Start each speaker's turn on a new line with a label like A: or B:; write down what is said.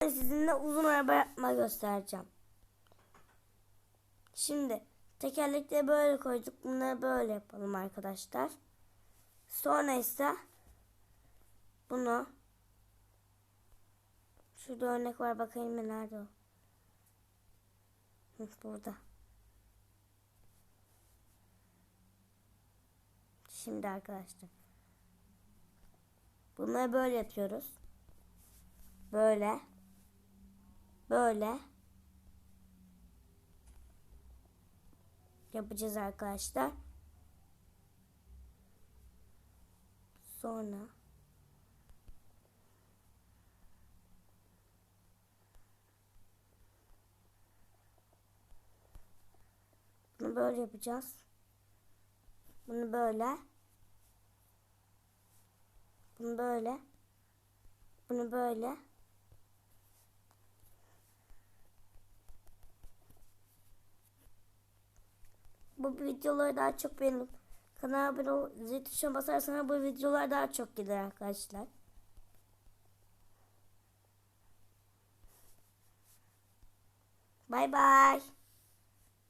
A: sizinle uzun araba yapma göstereceğim. Şimdi tekerlekleri böyle koyduk. Bunları böyle yapalım arkadaşlar. Sonra ise bunu şurada örnek var bakayım mı nerede o? Burada. Şimdi arkadaşlar. Bunları böyle yapıyoruz. Böyle. Böyle. Yapacağız arkadaşlar. Sonra bunu böyle yapacağız. Bunu böyle. Bunu böyle. Bunu böyle. Bu videoları daha çok benim kanala abone ol, zil tuşuna basarsanız bu videolar daha çok gelir arkadaşlar. Bay bay.